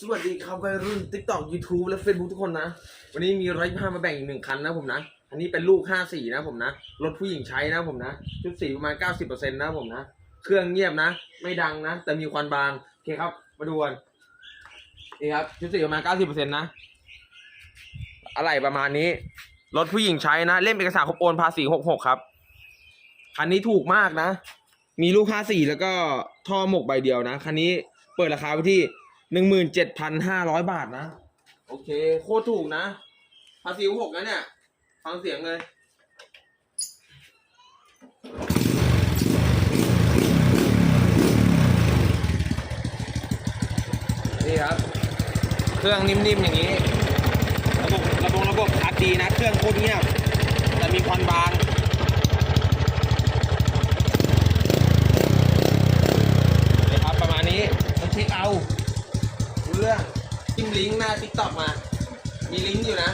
สวัสดีครับวัยรุ่น TikTok YouTube และ Facebook ทุกคนนะ วันนี้มีร้อยผ้ามาแบ่งอีกหนึ่งคันนะผมนะ อันนี้เป็นลูก54นะผมนะ รถผู้หญิงใช้นะผมนะ ชุดสีประมาณ90%นต์นะผมนะ เครื่องเงียบนะ ไม่ดังนะ แต่มีควันบาง โอเคครับ มาดูกันนี่ครับ ชุดสีประมาณ90%นต์นะ อะไรประมาณนี้ รถผู้หญิงใช้นะ เล่มเอกสารครบโอนภาษี66ครับ คันนี้ถูกมากนะ มีลูก54แล้วก็ท่อหมกใบเดียวนะ คันนี้เปิดราคาไปที่ 17,500บาทนะ โอเค โคตรถูกนะภาษี66นะเนี่ย ฟังเสียงเลยนี่ครับ เครื่องนิ่มๆอย่างนี้ ระบบระบบระบบคัดดีนะ เครื่องโคตรเงียบแต่มีควันบาง นะครับประมาณนี้ต้อง เรื่องจิ้มลิงก์หน้าทิกตอกมา มีลิงก์อยู่นะ